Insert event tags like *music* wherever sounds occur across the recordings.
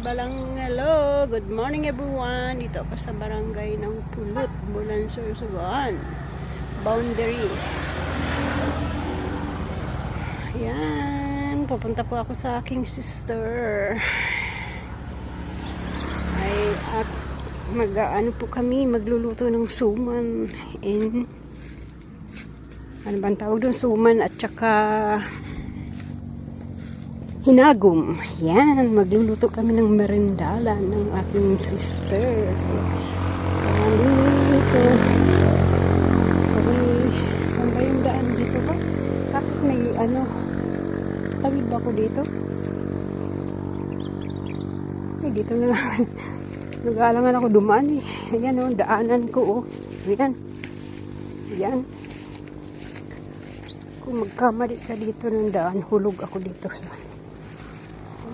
Balang hello, good morning everyone. Dito ako sa barangay ng Pulot, Bulan Sursugan. Boundary. Yan, pupunta po ako sa aking sister. Ay, at mag ano po kami, magluluto ng suman in ano bang tawag doon, suman at saka hinagom. Yan, magluluto kami ng merendala ng aking sister. Ayan dito. Ay, saan ba yung daan dito ba? Bakit may ano, tawid ba ako dito? Eh, dito na lang. *laughs* Nag-aalangan ako dumaan eh. Ayan o, daanan ko oh. Ayan. Ayan. Kung magkamali ka dito ng daan, hulog ako dito sa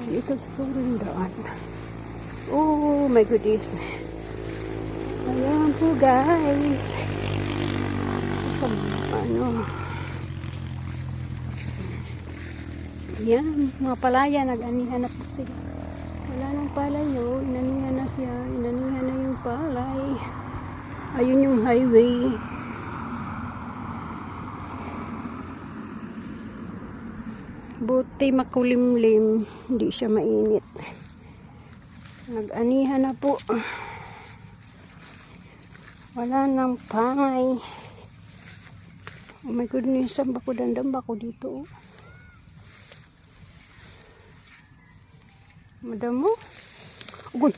ito siguro yung daan. Oh my goodness. Ayan po guys. Sa ano. Ayan, mga palaya nag-anihan na po sila. Wala nang palay oh. Inanihan na siya. Inanihan na yung palay. Ayun yung highway. Buti makulimlim, hindi siya mainit. Nag-anihan na po. Wala nang pangay. Oh my goodness, saan ba ko dandam ko dito? oh? Madam mo? Ugoy!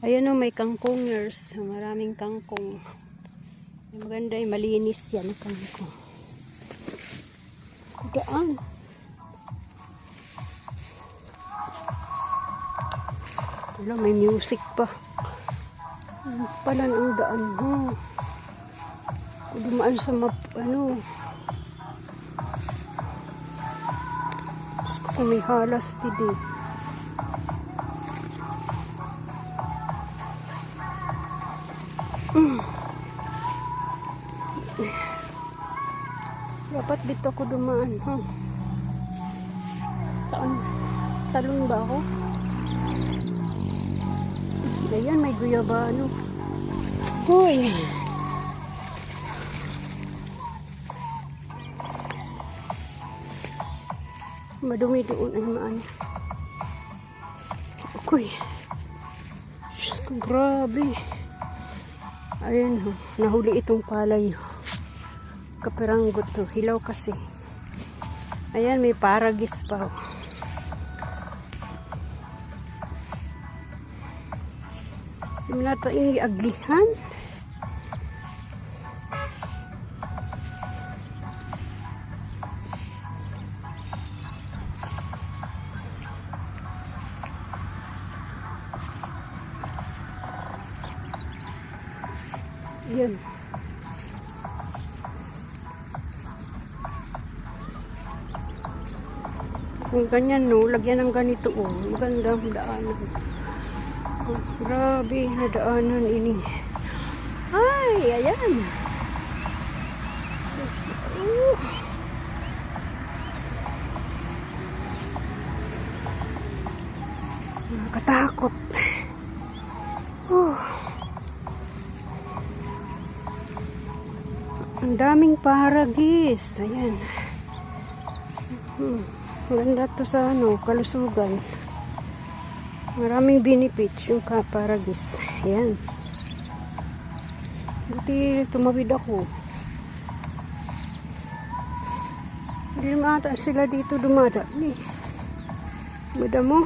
Ayan o, may kangkongers. Maraming kangkong. Maganda ay malinis yan ang kangkong. Daan. Wala, may music pa. Ano pala ang daan mo? Kung sa map, ano. Kung may. Dito ako dumaan, ha? Taon, talon ba ako? Ayan, may guyabano. Hoy! Madumi doon ay maan. Uy! Diyos ko, grabe. Ayan, ho. nahuli itong palay. ho kaperanggot to. Hilaw kasi. Ayan, may paragis pa. oh. Yung nata yung aglihan. Kung ganyan no, lagyan ng ganito oh. Maganda ang daanan. Oh, grabe na daanan ini. Ay, ayan. Yes, oh. Nakakatakot. Oh. Ang daming paragis. Ayan. Hmm. Maganda to sa ano, kalusugan. Maraming benefits yung kaparagis. Ayan. Buti tumawid ako. Hindi naman ata sila dito dumada. Eh. Madam mo?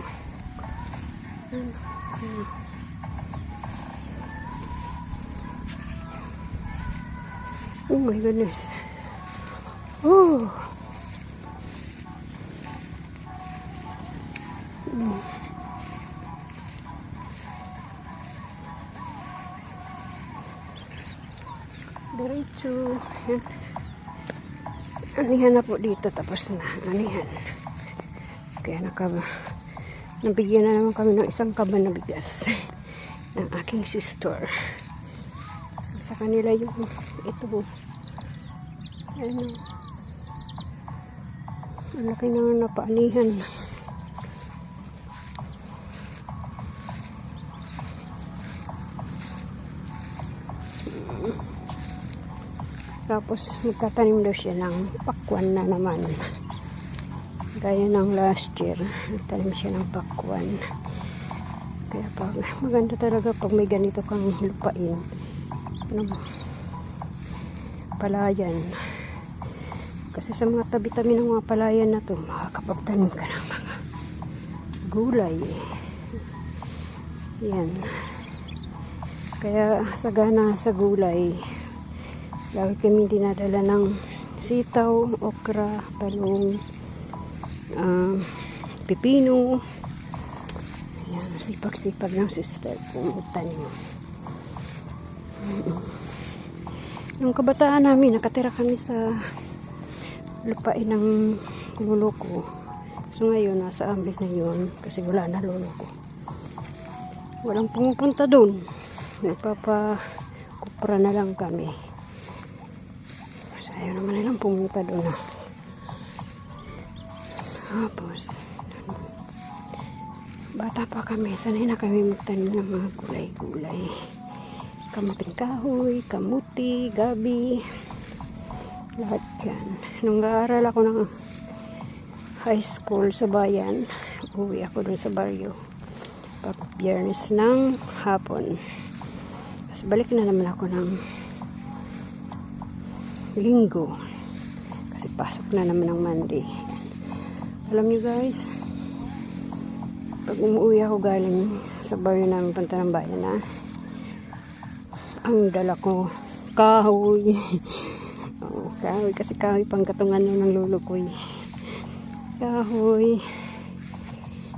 Oh my goodness. Oh. Diretso. Yan. Anihan na po dito. Tapos na. Anihan. Kaya naka, nabigyan na naman kami ng isang kaban na bigas *laughs* ng aking sister. So, sa kanila yung ito. Ano. Ang laki na napaanihan. Tapos magtatanim daw siya ng pakwan na naman. Gaya ng last year, nagtanim siya ng pakwan. Kaya pag maganda talaga pag may ganito kang lupain ng palayan. Kasi sa mga tabi-tabi ng mga palayan na to, makakapagtanim ka ng mga gulay. Yan. Kaya sagana sa gulay, lagi kami dinadala ng sitaw, okra, talong, ah, pipino. Yan, sipag-sipag ng sister kung tanim. Nung kabataan namin, nakatira kami sa lupain ng lolo ko. So ngayon, nasa amin na yun kasi wala na lolo ko. Walang pumupunta doon. Nagpapakupra na lang kami. Ayaw naman nilang pumunta doon. Ah. Tapos, bata pa kami, sanay na kami magtanim ng mga gulay-gulay. Kamuting kahoy, kamuti, gabi, lahat yan. Nung aaral ako ng high school sa bayan, uwi ako dun sa baryo. Pag biyernes ng hapon. Tapos balik na naman ako ng linggo. Kasi pasok na naman ng Monday. Alam nyo guys, pag umuwi ako galing sa baryo namin punta ng bayan na, ang dala ko kahoy. *laughs* Oo, kahoy kasi kahoy pang katungan yun ng lolo ko eh. Kahoy.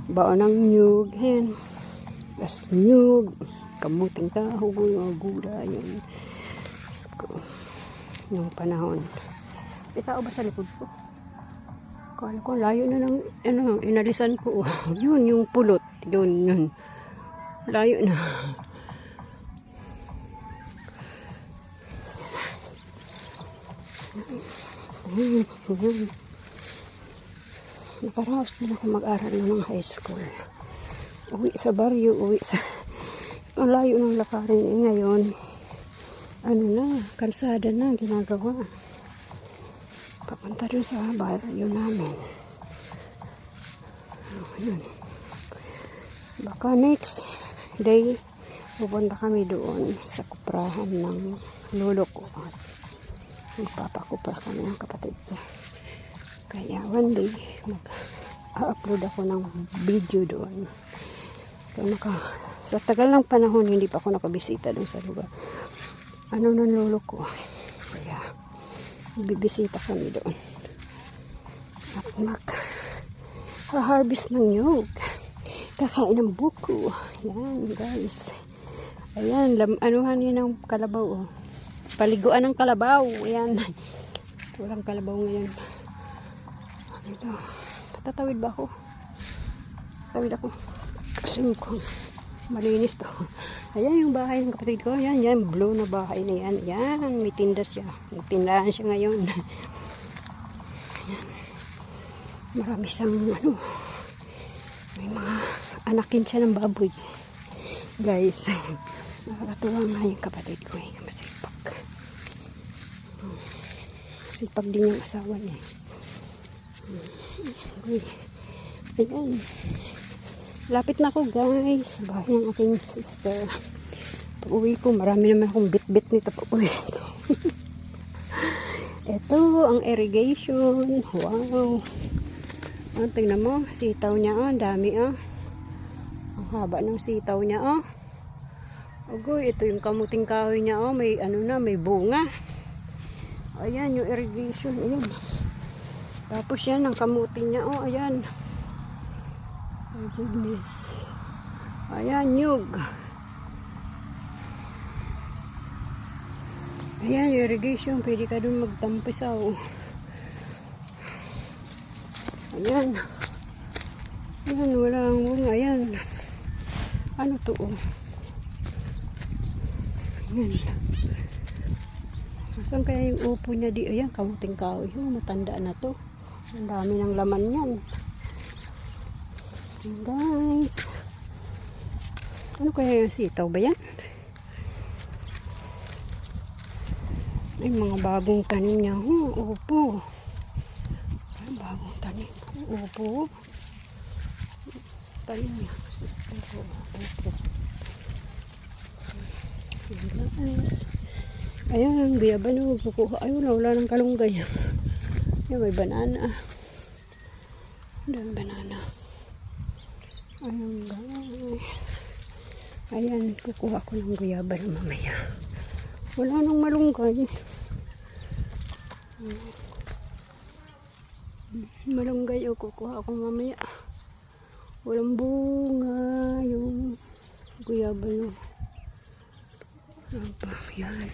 Baon ng nyug. Yan. Tapos nyug. Kamuting kahoy. Mga gula yun. Ko. Nung panahon. May tao ba sa likod ko? Kala ko layo na ng ano, inalisan ko. *laughs* yun, yung pulot. Yun, yun. Layo na. Ayun, ayun. Nakaraos din ako mag-aral ng high school. Uwi sa baryo, uwi sa... Ang layo ng lakarin eh ngayon. Ano na, kalsada na ginagawa. Papunta dun sa baryo namin. Oh, yun. Baka next day, pupunta kami doon sa kuprahan ng lolo ko. Magpapakupra kami ng kapatid ko. Kaya one day, mag-upload ako ng video doon. Kaya maka, sa tagal ng panahon, hindi pa ako nakabisita doon sa lugar. Ano ng lolo ko. Kaya, bibisita kami doon. At mag, harvest ng nyug. Kakain ng buko. Yan, guys. Ayan, lam, anuhan yun ng kalabaw, oh. Paliguan ng kalabaw. Ayan. Walang kalabaw ngayon. Ito. Tatawid ba ako? Tawid ako. Kasi mukhang malinis to. *laughs* Ayan yung bahay ng kapatid ko. Ayan, yan. Blue na bahay na yan. Ayan, may tinda siya. Tindahan siya ngayon. *laughs* Ayan. Marami siyang ano. May mga anakin siya ng baboy. Guys. *laughs* Nakakatuwa nga yung kapatid ko eh. Masipag. Masipag din yung asawa niya. Uy. Ayan. Lapit na ako guys. Bahay ng aking sister. Pag uwi ko, marami naman akong bit-bit nito pag ko. *laughs* Ito, ang irrigation. Wow. Oh, tingnan mo, sitaw niya oh, dami oh. Ang haba ng sitaw niya oh. Ogoy, ito yung kamuting kahoy niya oh, may ano na, may bunga. Ayan, yung irrigation, ayan. Tapos yan, ang kamuting niya oh, ayan. Oh goodness. Ayan, nyug. Ayan, irrigation, pwede ka dun magtampisaw. Ayan. Ayan, wala ang bunga. Ayan. Ano to? Oh? Ayan. Saan kaya yung upo niya di? Ayan, kamuting kahoy. Matanda na to. Ang dami ng laman yan. Ayan, guys. Ano kaya yung sitaw ba yan? Ay, mga bagong tanim niya. Oh, opo. Ay, bagong tanim. Opo. Tanim niya. Sister. Opo. Guys. Ayan, biyaba na magkukuha. Ayun, wala ng kalunggay. Ayan, may banana. Ayan, banana. Ayan, guys. Ayan, kukuha ko ng guyaba na mamaya. Wala nang malunggay. Malunggay o kukuha ako mamaya. Walang bunga yung guyaba no. Ano pa? Yan.